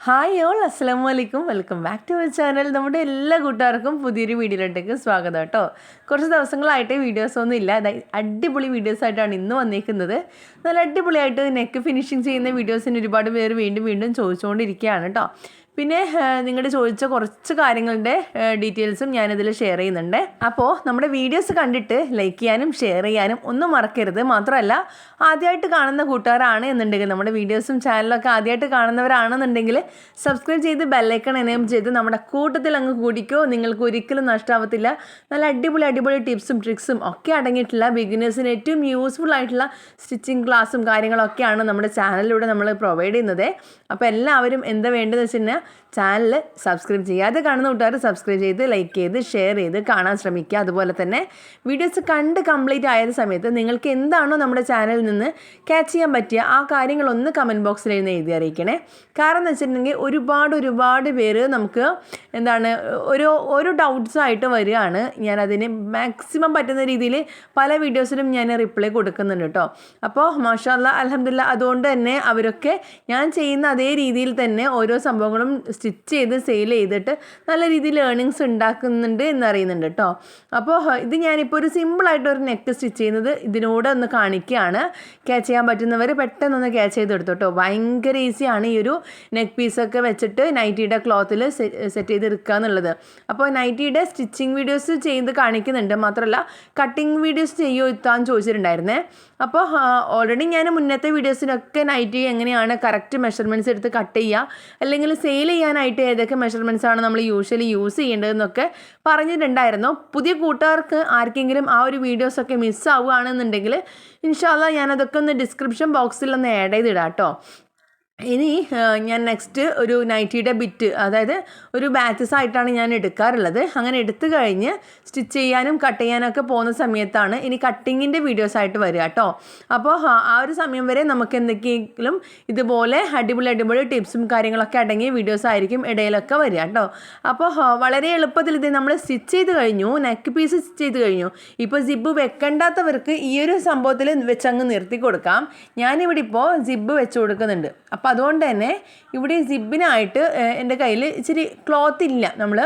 Hi all അസ്സാം വലൈക്കും welcome back to our channel നമ്മുടെ എല്ലാ കൂട്ടുകാർക്കും പുതിയൊരു വീഡിയോയിലോട്ടേക്ക് സ്വാഗതം കേട്ടോ. കുറച്ച് ദിവസങ്ങളായിട്ട് വീഡിയോസ് ഒന്നും ഇല്ല. അടിപൊളി വീഡിയോസ് ആയിട്ടാണ് ഇന്ന് വന്നിരിക്കുന്നത് നല്ല അടിപൊളിയായിട്ട് നെക്ക് ഫിനിഷിങ് ചെയ്യുന്ന വീഡിയോസിന് ഒരുപാട് പേര് വീണ്ടും വീണ്ടും ചോദിച്ചുകൊണ്ടിരിക്കുകയാണ് കേട്ടോ. പിന്നെ നിങ്ങളുടെ ചോദിച്ച കുറച്ച് കാര്യങ്ങളുടെ ഡീറ്റെയിൽസും ഞാനിതിൽ ഷെയർ ചെയ്യുന്നുണ്ട്. അപ്പോൾ നമ്മുടെ വീഡിയോസ് കണ്ടിട്ട് ലൈക്ക് ചെയ്യാനും ഷെയർ ചെയ്യാനും ഒന്നും മറക്കരുത്. മാത്രമല്ല ആദ്യമായിട്ട് കാണുന്ന കൂട്ടുകാരാണ് എന്നുണ്ടെങ്കിൽ നമ്മുടെ വീഡിയോസും ചാനലൊക്കെ ആദ്യമായിട്ട് കാണുന്നവരാണെന്നുണ്ടെങ്കിൽ സബ്സ്ക്രൈബ് ചെയ്ത് ബെല്ലൈക്കൺ എനേം ചെയ്ത് നമ്മുടെ കൂട്ടത്തിൽ അങ്ങ് കൂടിക്കോ. നിങ്ങൾക്ക് ഒരിക്കലും നഷ്ടമാവത്തില്ല നല്ല അടിപൊളി അടിപൊളി ടിപ്സും ട്രിക്സും ഒക്കെ അടങ്ങിയിട്ടുള്ള ബിഗിനേഴ്സിന് ഏറ്റവും യൂസ്ഫുൾ ആയിട്ടുള്ള സ്റ്റിച്ചിങ് ക്ലാസ്സും കാര്യങ്ങളൊക്കെയാണ് നമ്മുടെ ചാനലിലൂടെ നമ്മൾ പ്രൊവൈഡ് ചെയ്യുന്നത്. അപ്പോൾ എല്ലാവരും എന്താ വേണ്ടതെന്ന് വെച്ച് കഴിഞ്ഞാൽ ചാനൽ സബ്സ്ക്രൈബ് ചെയ്യാതെ കാണുന്ന കൂട്ടുകാർ സബ്സ്ക്രൈബ് ചെയ്ത് ലൈക്ക് ചെയ്ത് ഷെയർ ചെയ്ത് കാണാൻ ശ്രമിക്കുക. അതുപോലെ തന്നെ വീഡിയോസ് കണ്ട് കംപ്ലീറ്റ് ആയ സമയത്ത് നിങ്ങൾക്ക് എന്താണോ നമ്മുടെ ചാനലിൽ നിന്ന് ക്യാച്ച് ചെയ്യാൻ പറ്റിയ ആ കാര്യങ്ങളൊന്ന് കമന്റ് ബോക്സിൽ എഴുതി എഴുതി അറിയിക്കണേ. കാരണം എന്ന് വെച്ചിട്ടുണ്ടെങ്കിൽ ഒരുപാട് ഒരുപാട് പേര് നമുക്ക് എന്താണ് ഒരു ഓരോ ഡൗട്ട്സായിട്ട് വരികയാണ്. ഞാനതിന് മാക്സിമം പറ്റുന്ന രീതിയിൽ പല വീഡിയോസിലും ഞാൻ റിപ്ലൈ കൊടുക്കുന്നുണ്ട് കേട്ടോ. അപ്പോൾ മാഷാല്ല അലഹമില്ല അതുകൊണ്ട് തന്നെ അവരൊക്കെ ഞാൻ ചെയ്യുന്ന അതേ രീതിയിൽ തന്നെ ഓരോ സംഭവങ്ങളും സ്റ്റിച്ച് ചെയ്ത് സെയിൽ ചെയ്തിട്ട് നല്ല രീതിയിൽ ഏർണിങ്സ് ഉണ്ടാക്കുന്നുണ്ട് എന്നറിയുന്നുണ്ട് കേട്ടോ. അപ്പോൾ ഇത് ഞാനിപ്പോൾ ഒരു സിമ്പിളായിട്ട് ഒരു നെക്ക് സ്റ്റിച്ച് ചെയ്യുന്നത് ഇതിനോട് ഒന്ന് കാണിക്കുകയാണ്. ക്യാച്ച് ചെയ്യാൻ പറ്റുന്നവർ പെട്ടെന്നൊന്ന് ക്യാച്ച് ചെയ്ത് എടുത്തു കേട്ടോ. ഭയങ്കര ഈസിയാണ് ഈ ഒരു നെക്ക് പീസൊക്കെ വെച്ചിട്ട് നൈറ്റിയുടെ ക്ലോത്തിൽ സെറ്റ് ചെയ്ത് ചെയ്തെടുക്കുക എന്നുള്ളത് അപ്പോൾ നൈറ്റിയുടെ സ്റ്റിച്ചിങ് വീഡിയോസ് ചെയ്ത് കാണിക്കുന്നുണ്ട്. മാത്രമല്ല കട്ടിങ് വീഡിയോസ് ചെയ്യുമോ എത്താൻ ചോദിച്ചിട്ടുണ്ടായിരുന്നേ. അപ്പോൾ ഓൾറെഡി ഞാൻ മുന്നത്തെ വീഡിയോസിനൊക്കെ നൈറ്റി എങ്ങനെയാണ് കറക്റ്റ് മെഷർമെന്റ്സ് എടുത്ത് കട്ട് ചെയ്യുക അല്ലെങ്കിൽ സെയിൽ ചെയ്യാനായിട്ട് ഏതൊക്കെ മെഷർമെന്റ്സ് ആണ് നമ്മൾ യൂഷ്വലി യൂസ് ചെയ്യേണ്ടതെന്നൊക്കെ പറഞ്ഞിട്ടുണ്ടായിരുന്നു. പുതിയ കൂട്ടുകാർക്ക് ആർക്കെങ്കിലും ആ ഒരു വീഡിയോസൊക്കെ മിസ്സാവുകയാണെന്നുണ്ടെങ്കിൽ ഇൻഷാല്ല ഞാനതൊക്കെ ഒന്ന് ഡിസ്ക്രിപ്ഷൻ ബോക്സിൽ ഒന്ന് ആഡ് ചെയ്തിടാം കേട്ടോ ഇനി ഞാൻ നെക്സ്റ്റ് ഒരു നൈറ്റിയുടെ ബിറ്റ് അതായത് ഒരു ബാച്ചസ് ആയിട്ടാണ് ഞാൻ എടുക്കാറുള്ളത്. അങ്ങനെ എടുത്തു കഴിഞ്ഞ് സ്റ്റിച്ച് ചെയ്യാനും കട്ട് ചെയ്യാനൊക്കെ പോകുന്ന സമയത്താണ് ഇനി കട്ടിങ്ങിന്റെ വീഡിയോസ് ആയിട്ട് വരിക കേട്ടോ അപ്പോൾ ആ ഒരു സമയം വരെ നമുക്ക് എന്തൊക്കെയെങ്കിലും ഇതുപോലെ അടിപൊളി അടിപൊളി ടിപ്സും കാര്യങ്ങളൊക്കെ അടങ്ങിയ വീഡിയോസ് ആയിരിക്കും ഇടയിലൊക്കെ വരിക കേട്ടോ അപ്പോൾ വളരെ എളുപ്പത്തിൽ ഇത് നമ്മൾ സ്റ്റിച്ച് ചെയ്ത് കഴിഞ്ഞു നെക്ക് പീസ് സ്റ്റിച്ച് ചെയ്ത് കഴിഞ്ഞു. ഇപ്പോൾ സിബ് വെക്കേണ്ടാത്തവർക്ക് ഈ ഒരു സംഭവത്തിൽ വെച്ചങ്ങ് നിർത്തി കൊടുക്കാം. ഞാനിവിടെ ഇപ്പോൾ സിബ് വെച്ച് കൊടുക്കുന്നുണ്ട്. അപ്പോൾ അപ്പോൾ അതുകൊണ്ട് തന്നെ ഇവിടെ സിബിനായിട്ട് എന്റെ കയ്യിൽ ഇച്ചിരി ക്ലോത്ത് ഇല്ല. നമ്മൾ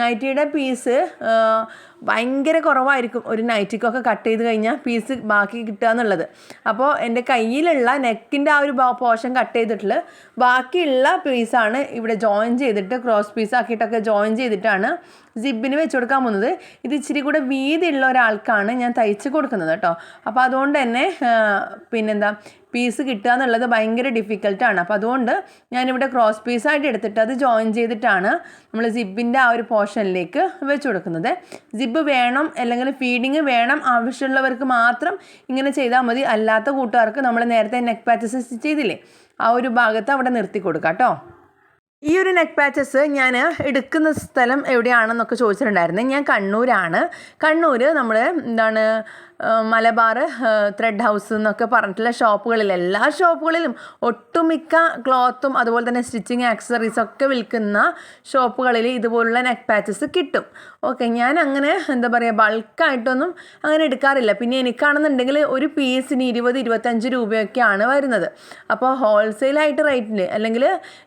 നൈറ്റിയുടെ പീസ് ഭയങ്കര കുറവായിരിക്കും. ഒരു നൈറ്റിക്കൊക്കെ കട്ട് ചെയ്ത് കഴിഞ്ഞാൽ പീസ് ബാക്കി കിട്ടുക എന്നുള്ളത്. അപ്പോൾ എന്റെ കയ്യിലുള്ള നെക്കിന്റെ ആ ഒരു പോർഷൻ കട്ട് ചെയ്തിട്ടുള്ള ബാക്കിയുള്ള പീസാണ് ഇവിടെ ജോയിൻ ചെയ്തിട്ട് ക്രോസ് പീസ് ആക്കിയിട്ടൊക്കെ ജോയിൻ ചെയ്തിട്ടാണ് സിബിന് വെച്ച് കൊടുക്കാൻ പോകുന്നത്. ഇത് ഇച്ചിരി കൂടെ വീതിയുള്ള ഒരാൾക്കാണ് ഞാൻ തയ്ച്ച് കൊടുക്കുന്നത് കേട്ടോ. അപ്പോൾ അതുകൊണ്ട് തന്നെ പിന്നെന്താ പീസ് കിട്ടുക എന്നുള്ളത് ഭയങ്കര ഡിഫിക്കൽട്ടാണ് അപ്പോൾ അതുകൊണ്ട് ഞാനിവിടെ ക്രോസ് പീസായിട്ട് എടുത്തിട്ട് അത് ജോയിൻ ചെയ്തിട്ടാണ് നമ്മൾ സിബിന്റെ ആ ഒരു പോർഷനിലേക്ക് വെച്ച് കൊടുക്കുന്നത്. സിബ് വേണം അല്ലെങ്കിൽ ഫീഡിങ് വേണം ആവശ്യമുള്ളവർക്ക് മാത്രം ഇങ്ങനെ ചെയ്താൽ മതി. അല്ലാത്ത കൂട്ടുകാർക്ക് നമ്മൾ നേരത്തെ നെക്ക് സ്റ്റിച്ച് ചെയ്തില്ലേ ആ ഒരു ഭാഗത്ത് അവിടെ നിർത്തി കൊടുക്കാം കേട്ടോ. ഈ ഒരു നെക്ക് പാച്ചസ് ഞാൻ എടുക്കുന്ന സ്ഥലം എവിടെയാണെന്നൊക്കെ ചോദിച്ചിട്ടുണ്ടായിരുന്നു. ഞാൻ കണ്ണൂരാണ്. കണ്ണൂർ നമ്മൾ എന്താണ് മലബാർ ത്രെഡ് ഹൗസ് എന്നൊക്കെ പറഞ്ഞിട്ടുള്ള ഷോപ്പുകളിൽ എല്ലാ ഷോപ്പുകളിലും ഒട്ടുമിക്ക ക്ലോത്തും അതുപോലെ തന്നെ സ്റ്റിച്ചിങ് ആക്സസറീസ് ഒക്കെ വിൽക്കുന്ന ഷോപ്പുകളിൽ ഇതുപോലുള്ള നെക്ക് പാച്ചസ് കിട്ടും. ഓക്കെ ഞാൻ അങ്ങനെ എന്താ പറയുക ബൾക്കായിട്ടൊന്നും അങ്ങനെ എടുക്കാറില്ല. പിന്നെ എനിക്കാണെന്നുണ്ടെങ്കിൽ ഒരു പീസിന് ഇരുപത് ഇരുപത്തഞ്ച് രൂപയൊക്കെയാണ് വരുന്നത്. അപ്പോൾ ഹോൾസെയിലായിട്ട് റേറ്റിന് അല്ലെങ്കിൽ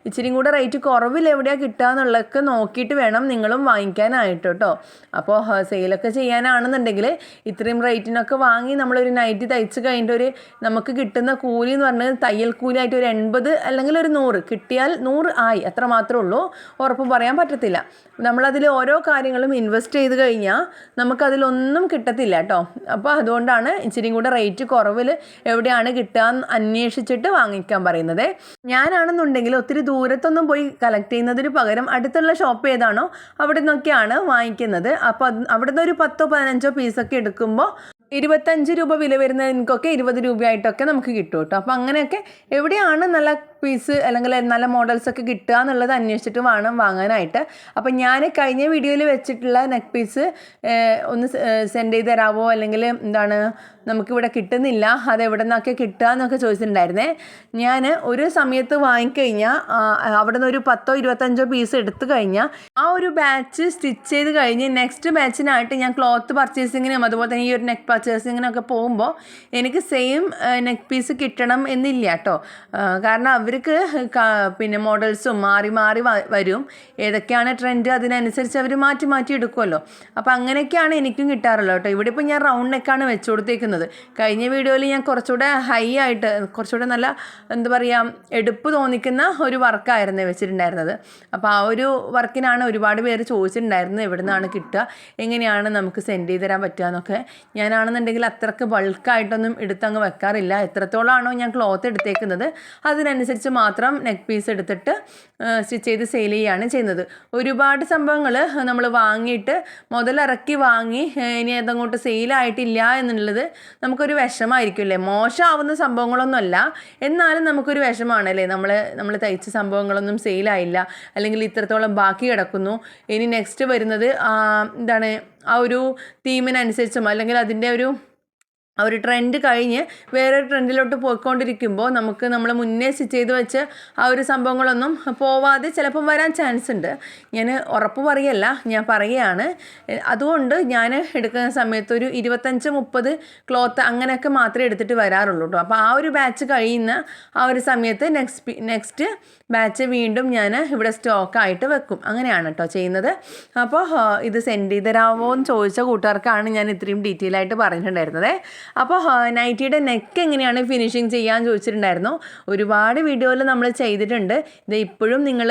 ഇച്ചിരി കൂടെ റേറ്റ് കുറവിൽ എവിടെയാണ് കിട്ടുക എന്നുള്ളതൊക്കെ നോക്കിയിട്ട് വേണം നിങ്ങളും വാങ്ങിക്കാനായിട്ട് കേട്ടോ. അപ്പോൾ സെയിലൊക്കെ ചെയ്യാനാണെന്നുണ്ടെങ്കിൽ ഇത്രയും റേറ്റിനൊക്കെ വാങ്ങി നമ്മളൊരു നൈറ്റ് തയ്ച്ച് കഴിഞ്ഞിട്ട് ഒരു നമുക്ക് കിട്ടുന്ന കൂലി എന്ന് പറഞ്ഞാൽ തയ്യൽ കൂലിയായിട്ട് ഒരു എൺപത് അല്ലെങ്കിൽ ഒരു നൂറ്. കിട്ടിയാൽ നൂറ് ആയി. അത്ര മാത്രമേ ഉള്ളൂ. ഉറപ്പ് പറയാൻ പറ്റത്തില്ല. നമ്മളതിൽ ഓരോ കാര്യങ്ങളും ഇൻവെസ്റ്റ് ചെയ്ത് കഴിഞ്ഞാൽ നമുക്കതിലൊന്നും കിട്ടത്തില്ല കേട്ടോ. അപ്പോൾ അതുകൊണ്ടാണ് ഇച്ചിരി കൂടെ റേറ്റ് കുറവിൽ എവിടെയാണ് കിട്ടുക അന്വേഷിച്ചിട്ട് വാങ്ങിക്കാൻ പറയുന്നത്. ഞാനാണെന്നുണ്ടെങ്കിൽ ഒത്തിരി ദൂരത്തൊന്നും പോയി കളക്ട് ചെയ്യുന്നതിന് പകരം അടുത്തുള്ള ഷോപ്പ് ഏതാണോ അവിടെ നിന്നൊക്കെയാണ് വാങ്ങിക്കുന്നത്. അപ്പോൾ അവിടെ നിന്ന് ഒരു പത്തോ പതിനഞ്ചോ പീസൊക്കെ എടുക്കുമ്പോൾ ഇരുപത്തഞ്ച് രൂപ വില വരുന്നതിനൊക്കെ ഇരുപത് രൂപയായിട്ടൊക്കെ നമുക്ക് കിട്ടും കേട്ടോ. അപ്പോൾ അങ്ങനെയൊക്കെ എവിടെയാണ് നല്ല പീസ് അല്ലെങ്കിൽ നല്ല മോഡൽസ് ഒക്കെ കിട്ടുക എന്നുള്ളത് അന്വേഷിച്ചിട്ട് വേണം വാങ്ങാനായിട്ട്. അപ്പം ഞാൻ കഴിഞ്ഞ വീഡിയോയിൽ വെച്ചിട്ടുള്ള നെക്ക് പീസ് ഒന്ന് സെൻഡ് ചെയ്ത് തരാമോ അല്ലെങ്കിൽ എന്താണ് നമുക്കിവിടെ കിട്ടുന്നില്ല അത് എവിടെ നിന്നൊക്കെ കിട്ടുക എന്നൊക്കെ ചോദിച്ചിട്ടുണ്ടായിരുന്നേ. ഞാൻ ഒരു സമയത്ത് വാങ്ങിക്കഴിഞ്ഞാൽ അവിടെ നിന്ന് ഒരു പത്തോ ഇരുപത്തഞ്ചോ പീസ് എടുത്തു കഴിഞ്ഞാൽ ആ ഒരു ബാച്ച് സ്റ്റിച്ച് ചെയ്ത് കഴിഞ്ഞ് നെക്സ്റ്റ് ബാച്ചിനായിട്ട് ഞാൻ ക്ലോത്ത് പർച്ചേസിങ്ങിനും അതുപോലെ തന്നെ ഈ ഒരു നെക്ക് പർച്ചേസിങ്ങിനൊക്കെ പോകുമ്പോൾ എനിക്ക് സെയിം നെക്ക് പീസ് കിട്ടണം എന്നില്ല കേട്ടോ കാരണം അവർക്ക് പിന്നെ മോഡൽസും മാറി മാറി വരും. ഏതൊക്കെയാണ് ട്രെൻഡ് അതിനനുസരിച്ച് അവർ മാറ്റി മാറ്റി എടുക്കുമല്ലോ അപ്പോൾ അങ്ങനെയൊക്കെയാണ് എനിക്കും കിട്ടാറുള്ളത് കേട്ടോ. ഇവിടെ ഇപ്പോൾ ഞാൻ റൗണ്ട് നെക്കാണ് വെച്ച് കൊടുത്തേക്കുന്നത്. കഴിഞ്ഞ വീഡിയോയിൽ ഞാൻ കുറച്ചുകൂടെ ഹൈ ആയിട്ട് കുറച്ചുകൂടെ നല്ല എന്താ പറയുക എടുപ്പ് തോന്നിക്കുന്ന ഒരു വർക്കായിരുന്നു വെച്ചിട്ടുണ്ടായിരുന്നത്. അപ്പോൾ ആ ഒരു വർക്കിനാണ് ഒരുപാട് പേര് ചോദിച്ചിട്ടുണ്ടായിരുന്നത് എവിടെ നിന്നാണ് കിട്ടുക എങ്ങനെയാണ് നമുക്ക് സെൻഡ് ചെയ്ത് തരാൻ പറ്റുക എന്നൊക്കെ. ഞാനാണെന്നുണ്ടെങ്കിൽ അത്രയ്ക്ക് ബൾക്കായിട്ടൊന്നും എടുത്തങ്ങ് വെക്കാറില്ല. എത്രത്തോളമാണോ ഞാൻ ക്ലോത്ത് എടുത്തേക്കുന്നത് അതിനനുസരിച്ച് മാത്രം നെക്ക് പീസ് എടുത്തിട്ട് സ്റ്റിച്ച് ചെയ്ത് സെയിൽ ചെയ്യുകയാണ് ചെയ്യുന്നത്. ഒരുപാട് സംഭവങ്ങൾ നമ്മൾ വാങ്ങിയിട്ട് മുതലിറക്കി വാങ്ങി ഇനി അതങ്ങോട്ട് സെയിലായിട്ടില്ല എന്നുള്ളത് നമുക്കൊരു വിഷമായിരിക്കും അല്ലേ മോശമാവുന്ന സംഭവങ്ങളൊന്നുമല്ല. എന്നാലും നമുക്കൊരു വിഷമാണ് അല്ലേ നമ്മൾ നമ്മൾ തയ്ച്ച സംഭവങ്ങളൊന്നും സെയിലായില്ല അല്ലെങ്കിൽ ഇത്രത്തോളം ബാക്കി കിടക്കുന്നു. ഇനി നെക്സ്റ്റ് വരുന്നത് എന്താണ് ആ ഒരു തീമിനനുസരിച്ചും അല്ലെങ്കിൽ അതിന്റെ ഒരു ആ ഒരു ട്രെൻഡ് കഴിഞ്ഞ് വേറൊരു ട്രെൻഡിലോട്ട് പോയിക്കൊണ്ടിരിക്കുമ്പോൾ നമുക്ക് നമ്മൾ മുന്നേ ചെയ്ത് വെച്ച് ആ ഒരു സംഭവങ്ങളൊന്നും പോവാതെ ചിലപ്പം വരാൻ ചാൻസ് ഉണ്ട്. ഞാൻ ഉറപ്പ് പറയല്ല ഞാൻ പറയുകയാണ്. അതുകൊണ്ട് ഞാൻ എടുക്കുന്ന സമയത്ത് ഒരു ഇരുപത്തഞ്ച് മുപ്പത് ക്ലോത്ത് അങ്ങനെയൊക്കെ മാത്രമേ എടുത്തിട്ട് വരാറുള്ളൂ കേട്ടോ അപ്പോൾ ആ ഒരു ബാച്ച് കഴിയുന്ന ആ ഒരു സമയത്ത് നെക്സ്റ്റ് നെക്സ്റ്റ് ബാച്ച് വീണ്ടും ഞാൻ ഇവിടെ സ്റ്റോക്കായിട്ട് വെക്കും. അങ്ങനെയാണ് കേട്ടോ ചെയ്യുന്നത്. അപ്പോൾ ഇത് സെൻഡ് ചെയ്ത് തരാമോ എന്ന് ചോദിച്ച കൂട്ടുകാർക്കാണ് ഞാൻ ഇത്രയും ഡീറ്റെയിൽ ആയിട്ട് പറഞ്ഞിട്ടുണ്ടായിരുന്നത്. അപ്പോൾ നൈറ്റിയുടെ നെക്ക് എങ്ങനെയാണ് ഫിനിഷിങ് ചെയ്യാൻ ചോദിച്ചിട്ടുണ്ടായിരുന്നു. ഒരുപാട് വീഡിയോയിൽ നമ്മൾ ചെയ്തിട്ടുണ്ട്. ഇത് ഇപ്പോഴും നിങ്ങൾ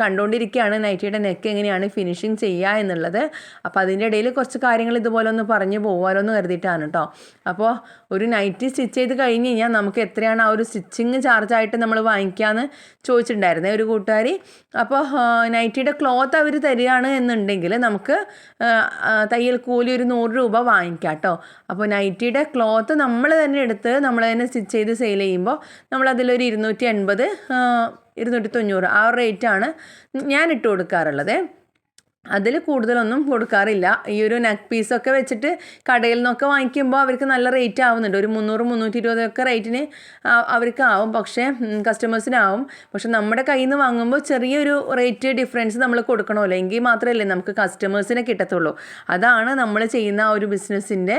കണ്ടുകൊണ്ടിരിക്കുകയാണ് നൈറ്റിയുടെ നെക്ക് എങ്ങനെയാണ് ഫിനിഷിങ് ചെയ്യുക എന്നുള്ളത്. അപ്പോൾ അതിന്റെ ഇടയിൽ കുറച്ച് കാര്യങ്ങൾ ഇതുപോലെ ഒന്ന് പറഞ്ഞു പോകാമല്ലോ എന്ന് കരുതിയിട്ടാണ് കേട്ടോ അപ്പോൾ ഒരു നൈറ്റി സ്റ്റിച്ച് ചെയ്ത് കഴിഞ്ഞ് കഴിഞ്ഞാൽ നമുക്ക് എത്രയാണ് ആ ഒരു സ്റ്റിച്ചിങ് ചാർജായിട്ട് നമ്മൾ വാങ്ങിക്കാമെന്ന് ചോദിച്ചിട്ടുണ്ടായിരുന്നേ ഒരു കൂട്ടുകാരി. അപ്പോൾ നൈറ്റിയുടെ ക്ലോത്ത് അവർ തരികയാണ് എന്നുണ്ടെങ്കിൽ നമുക്ക് തയ്യൽ കൂലി ഒരു നൂറ് രൂപ വാങ്ങിക്കാം കേട്ടോ അപ്പോൾ നൈറ്റിയുടെ ക്ലോത്ത് നമ്മൾ തന്നെ എടുത്ത് നമ്മൾ തന്നെ സ്റ്റിച്ച് ചെയ്ത് സെയിൽ ചെയ്യുമ്പോൾ നമ്മളതിലൊരു ഇരുന്നൂറ്റി എൺപത് ഇരുന്നൂറ്റി തൊണ്ണൂറ് ആ റേറ്റാണ് ഞാൻ ഇട്ട് കൊടുക്കാറുള്ളത്. അതിൽ കൂടുതലൊന്നും കൊടുക്കാറില്ല. ഈ ഒരു നെക്ക് പീസൊക്കെ വെച്ചിട്ട് കടയിൽ നിന്നൊക്കെ വാങ്ങിക്കുമ്പോൾ അവർക്ക് നല്ല റേറ്റ് ആവുന്നുണ്ട്. ഒരു മുന്നൂറ് മുന്നൂറ്റി ഇരുപതൊക്കെ റേറ്റിന് അവർക്ക് ആവും പക്ഷേ കസ്റ്റമേഴ്സിനാവും പക്ഷെ നമ്മുടെ കയ്യിൽ നിന്ന് വാങ്ങുമ്പോൾ ചെറിയൊരു റേറ്റ് ഡിഫറൻസ് നമ്മൾ കൊടുക്കണമല്ലോ. എങ്കിൽ മാത്രമല്ലേ നമുക്ക് കസ്റ്റമേഴ്സിനെ കിട്ടത്തുള്ളൂ. അതാണ് നമ്മൾ ചെയ്യുന്ന ആ ഒരു ബിസിനസ്സിന്റെ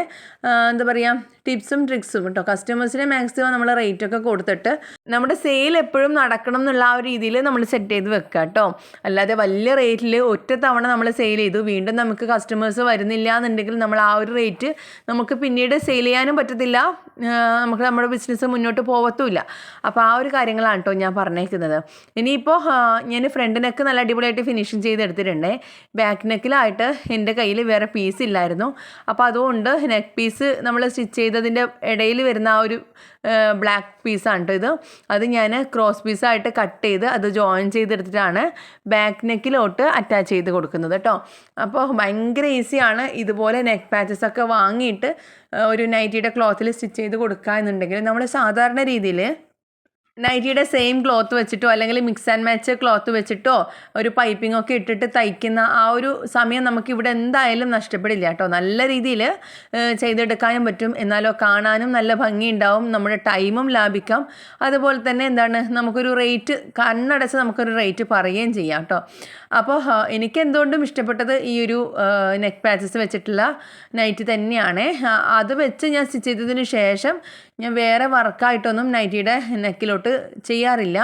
എന്താ പറയുക ടിപ്സും ട്രിക്സും കേട്ടോ. കസ്റ്റമേഴ്സിനെ മാക്സിമം നമ്മൾ റേറ്റൊക്കെ കൊടുത്തിട്ട് നമ്മുടെ സെയിൽ എപ്പോഴും നടക്കണം എന്നുള്ള ആ ഒരു രീതിയിൽ നമ്മൾ സെറ്റ് ചെയ്ത് വെക്കുക കേട്ടോ. അല്ലാതെ വലിയ റേറ്റിൽ ഒറ്റ തവണ നമ്മൾ സെയിൽ ചെയ്തു. വീണ്ടും നമുക്ക് കസ്റ്റമേഴ്സ് വരുന്നില്ല എന്നുണ്ടെങ്കിൽ നമ്മൾ ആ ഒരു റേറ്റ് നമുക്ക് പിന്നീട് സെയിൽ ചെയ്യാനും പറ്റത്തില്ല. നമുക്ക് നമ്മുടെ ബിസിനസ് മുന്നോട്ട് പോകത്തുമില്ല അപ്പോൾ ആ ഒരു കാര്യങ്ങളാണ് കേട്ടോ ഞാൻ പറഞ്ഞേക്കുന്നത്. ഇനിയിപ്പോൾ ഞാൻ ഫ്രണ്ട് നെക്ക് നല്ല അടിപൊളിയായിട്ട് ഫിനിഷിങ് ചെയ്തെടുത്തിട്ടുണ്ടേ ബാക്ക് നെക്കിലായിട്ട് എന്റെ കയ്യിൽ വേറെ പീസ് ഇല്ലായിരുന്നു. അപ്പോൾ അതുകൊണ്ട് നെക്ക് പീസ് നമ്മൾ സ്റ്റിച്ച് ചെയ്തതിന്റെ ഇടയിൽ വരുന്ന ആ ഒരു ബ്ലാക്ക് പീസാണ് കേട്ടോ ഇത്. അത് ഞാൻ ക്രോസ് പീസായിട്ട് കട്ട് ചെയ്ത് അത് ജോയിൻ ചെയ്തെടുത്തിട്ടാണ് ബാക്ക് നെക്കിലോട്ട് അറ്റാച്ച് ചെയ്ത് കൊടുക്കുന്നത്. കേട്ടോ. അപ്പോൾ ഭയങ്കര ഈസിയാണ് ഇതുപോലെ നെക്ക് പാച്ചസ് ഒക്കെ വാങ്ങിയിട്ട് ഒരു നൈറ്റിയുടെ ക്ലോത്തിൽ സ്റ്റിച്ച് ചെയ്ത് കൊടുക്കുക എന്നുണ്ടെങ്കിൽ നമ്മൾ സാധാരണ രീതിയിൽ നൈറ്റിയുടെ സെയിം ക്ലോത്ത് വെച്ചിട്ടോ അല്ലെങ്കിൽ മിക്സ് ആൻഡ് മാച്ച് ക്ലോത്ത് വെച്ചിട്ടോ ഒരു പൈപ്പിംഗ് ഒക്കെ ഇട്ടിട്ട് തയ്ക്കുന്ന ആ ഒരു സമയം നമുക്ക് ഇവിടെ എന്തായാലും നഷ്ടപ്പെടില്ല കേട്ടോ. നല്ല രീതിയിൽ ചെയ്തെടുക്കാനും പറ്റും. എന്നാലോ കാണാനും നല്ല ഭംഗിയുണ്ടാവും. നമ്മുടെ ടൈമും ലാഭിക്കാം. അതുപോലെ തന്നെ എന്താണ് നമുക്കൊരു റേറ്റ് കണ്ണടച്ച് നമുക്കൊരു റേറ്റ് പറയുകയും ചെയ്യാം കേട്ടോ. അപ്പോൾ എനിക്ക് എന്തുകൊണ്ടും ഇഷ്ടപ്പെട്ടത് ഈ ഒരു നെക്ക് പാച്ചസ് വെച്ചിട്ടുള്ള നൈറ്റ് തന്നെയാണ്. അത് വെച്ച് ഞാൻ സ്റ്റിച്ച് ചെയ്തതിന് ശേഷം ഞാൻ വേറെ വർക്കായിട്ടൊന്നും നൈറ്റിയുടെ നെക്കിലോട്ട് ചെയ്യാറില്ല.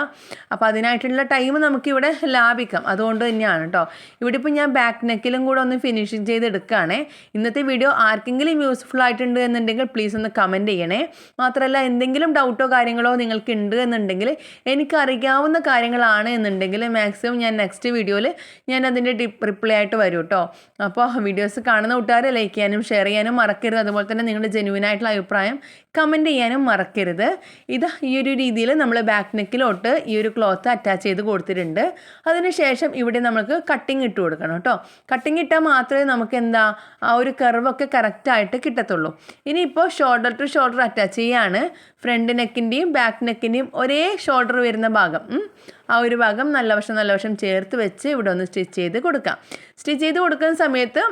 അപ്പോൾ അതിനായിട്ടുള്ള ടൈം നമുക്കിവിടെ ലാഭിക്കാം. അതുകൊണ്ട് തന്നെയാണ് കേട്ടോ ഇവിടെ ഇപ്പോൾ ഞാൻ ബാക്ക് നെക്കിലും കൂടെ ഒന്ന് ഫിനിഷിങ് ചെയ്തെടുക്കുകയാണേ ഇന്നത്തെ വീഡിയോ ആർക്കെങ്കിലും യൂസ്ഫുൾ ആയിട്ടുണ്ട് എന്നുണ്ടെങ്കിൽ പ്ലീസ് ഒന്ന് കമന്റ് ചെയ്യണേ. മാത്രമല്ല എന്തെങ്കിലും ഡൗട്ടോ കാര്യങ്ങളോ നിങ്ങൾക്ക് ഉണ്ട് എന്നുണ്ടെങ്കിൽ എനിക്കറിയാവുന്ന കാര്യങ്ങളാണ് എന്നുണ്ടെങ്കിൽ മാക്സിമം ഞാൻ നെക്സ്റ്റ് വീഡിയോയിൽ ഞാൻ അതിന്റെ റിപ്ലൈ ആയിട്ട് വരും കേട്ടോ അപ്പോൾ വീഡിയോസ് കാണുന്ന കൂട്ടുകാരെ ലൈക്ക് ചെയ്യാനും ഷെയർ ചെയ്യാനും മറക്കരുത്. അതുപോലെ തന്നെ നിങ്ങളുടെ ജെനുവിൻ ആയിട്ടുള്ള അഭിപ്രായം കമന്റ് ചെയ്യാനും മറക്കരുത്. ഇത് ഈ ഒരു രീതിയിൽ നമ്മൾ ബാക്ക് നെക്കിലോട്ട് ഈ ഒരു ക്ലോത്ത് അറ്റാച്ച് ചെയ്ത് കൊടുത്തിട്ടുണ്ട്. അതിനുശേഷം ഇവിടെ നമുക്ക് കട്ടിങ് ഇട്ട് കൊടുക്കണം കേട്ടോ കട്ടിങ് ഇട്ടാൽ മാത്രമേ നമുക്ക് എന്താ ആ ഒരു കർവൊക്കെ കറക്റ്റായിട്ട് കിട്ടത്തുള്ളൂ. ഇനിയിപ്പോൾ ഷോൾഡർ ടു ഷോൾഡർ അറ്റാച്ച് ചെയ്യാണ്. ഫ്രണ്ട് നെക്കിന്റെയും ബാക്ക് നെക്കിന്റെയും ഒരേ ഷോൾഡർ വരുന്ന ഭാഗം. ആ ഒരു ഭാഗം നല്ല വശം നല്ല വശം ചേർത്ത് വെച്ച് ഇവിടെ ഒന്ന് സ്റ്റിച്ച് ചെയ്ത് കൊടുക്കാം. സ്റ്റിച്ച് ചെയ്ത് കൊടുക്കുന്ന സമയത്ത്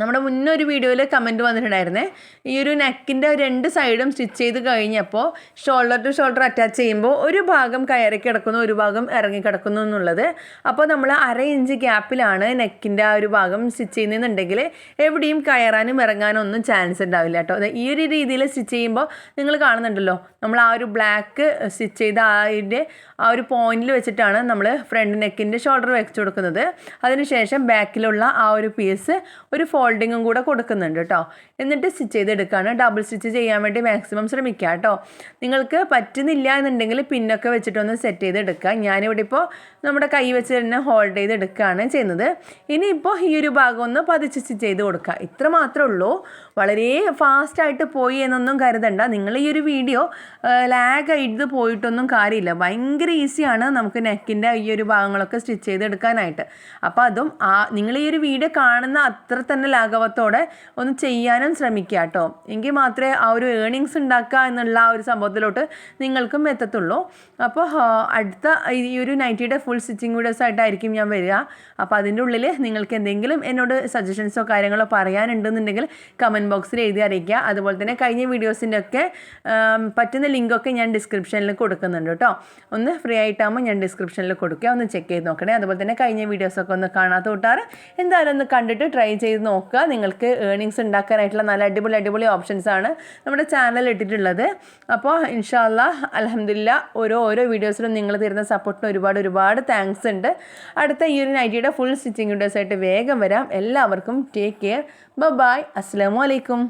നമ്മുടെ മുന്നേ ഒരു വീഡിയോയിൽ കമന്റ് വന്നിട്ടുണ്ടായിരുന്നേ. ഈ ഒരു നെക്കിന്റെ രണ്ട് സൈഡും സ്റ്റിച്ച് ചെയ്ത് കഴിഞ്ഞപ്പോൾ ഷോൾഡർ ടു ഷോൾഡർ അറ്റാച്ച് ചെയ്യുമ്പോൾ ഒരു ഭാഗം കയറി കിടക്കുന്നു ഒരു ഭാഗം ഇറങ്ങി കിടക്കുന്നു എന്നുള്ളത്. അപ്പോൾ നമ്മൾ അര ഇഞ്ച് ഗ്യാപ്പിലാണ് നെക്കിന്റെ ആ ഒരു ഭാഗം സ്റ്റിച്ച് ചെയ്യുന്നതെന്നുണ്ടെങ്കിൽ എവിടെയും കയറാനും ഇറങ്ങാനും ഒന്നും ചാൻസ് ഉണ്ടാവില്ല കേട്ടോ. ഈ ഒരു രീതിയിൽ സ്റ്റിച്ച് ചെയ്യുമ്പോൾ നിങ്ങൾ കാണുന്നുണ്ടല്ലോ നമ്മൾ ആ ഒരു ബ്ലാക്ക് സ്റ്റിച്ച് ചെയ്ത അതിന്റെ ആ ഒരു പോയിന്റിൽ വെച്ചിട്ടാണ് നമ്മൾ ഫ്രണ്ട് നെക്കിന്റെ ഷോൾഡർ വെച്ച് കൊടുക്കുന്നത്. അതിനുശേഷം ബാക്കിലുള്ള ആ ഒരു പീസ് ഒരു ഫോൾഡിങ്ങും കൂടെ കൊടുക്കുന്നുണ്ട് കേട്ടോ എന്നിട്ട് സ്റ്റിച്ച് ചെയ്തെടുക്കുകയാണ് ഡബിൾ സ്റ്റിച്ച് ചെയ്യാൻ വേണ്ടി മാക്സിമം ശ്രമിക്കുക കേട്ടോ നിങ്ങൾക്ക് പറ്റുന്നില്ല എന്നുണ്ടെങ്കിൽ പിന്നൊക്കെ വെച്ചിട്ടൊന്ന് സെറ്റ് ചെയ്തെടുക്കുക. ഞാനിവിടെ ഇപ്പോൾ നമ്മുടെ കൈ വെച്ച് തന്നെ ഹോൾഡ് ചെയ്തെടുക്കുകയാണ് ചെയ്യുന്നത്. ഇനിയിപ്പോൾ ഈ ഒരു ഭാഗം ഒന്ന് പതിച്ച് സ്റ്റിച്ച് ചെയ്ത് കൊടുക്കുക. ഇത്ര മാത്രമേ ഉള്ളൂ. വളരെ ഫാസ്റ്റായിട്ട് പോയി എന്നൊന്നും കരുതണ്ട. നിങ്ങൾ ഈ ഒരു വീഡിയോ ലാഗ് ആയിട്ട് പോയിട്ടൊന്നും കാര്യമില്ല. ഭയങ്കര ഈസിയാണ് നമുക്ക് നെക്കിന്റെ ഈ ഒരു ഭാഗങ്ങളൊക്കെ സ്റ്റിച്ച് ചെയ്തെടുക്കാനായിട്ട്. അപ്പോൾ അതും ആ നിങ്ങൾ ഈ ഒരു വീഡിയോ കാണുന്ന അത്ര തന്നെ ലാഘവത്തോടെ ഒന്ന് ചെയ്യാനും ശ്രമിക്കുക കേട്ടോ. എങ്കിൽ മാത്രമേ ആ ഒരു ഏണിങ്സ് ഉണ്ടാക്കുക എന്നുള്ള ആ ഒരു സംഭവത്തിലോട്ട് നിങ്ങൾക്കും എത്തത്തുള്ളൂ. അപ്പോൾ അടുത്ത ഈ ഒരു നൈറ്റിയുടെ ഫുൾ സ്റ്റിച്ചിങ് വീഡിയോസ് ആയിട്ടായിരിക്കും ഞാൻ വരിക. അപ്പോൾ അതിന്റെ ഉള്ളിൽ നിങ്ങൾക്ക് എന്തെങ്കിലും എന്നോട് സജഷൻസോ കാര്യങ്ങളോ പറയാനുണ്ടെന്നുണ്ടെങ്കിൽ കമന്റ് ബോക്സിൽ എഴുതി അറിയിക്കുക. അതുപോലെ തന്നെ കഴിഞ്ഞ വീഡിയോസിന്റെ ഒക്കെ പറ്റുന്ന ലിങ്കൊക്കെ ഞാൻ ഡിസ്ക്രിപ്ഷനിൽ കൊടുക്കുന്നുണ്ട് കേട്ടോ. ഒന്ന് ഫ്രീ ആയിട്ടാകുമ്പോൾ ഞാൻ ഡിസ്ക്രിപ്ഷനിൽ കൊടുക്കുക. ഒന്ന് ചെക്ക് ചെയ്ത് നോക്കണേ. അതുപോലെ തന്നെ കഴിഞ്ഞ വീഡിയോസൊക്കെ ഒന്ന് കാണാത്ത കൂട്ടാറ് എന്തായാലും ഒന്ന് കണ്ടിട്ട് ട്രൈ ചെയ്ത് നോക്കുക. നിങ്ങൾക്ക് ഏണിങ്സ് ഉണ്ടാക്കാനായിട്ടുള്ള നല്ല അടിപൊളി അടിപൊളി ഓപ്ഷൻസ് ആണ് നമ്മുടെ ചാനൽ ഇട്ടിട്ടുള്ളത്. അപ്പോൾ ഇൻഷാല്ല അലഹമില്ല ഓരോ ഓരോ വീഡിയോസിലും നിങ്ങൾ തരുന്ന സപ്പോർട്ടിന് ഒരുപാട് ഒരുപാട് താങ്ക്സ് ഉണ്ട്. അടുത്ത ഈ ഒരു നൈറ്റിയുടെ ഫുൾ സ്റ്റിച്ചിങ് വീഡിയോസായിട്ട് വേഗം വരാം. എല്ലാവർക്കും ടേക്ക് കെയർ ബൈ അസ്സാം വലൈക്കും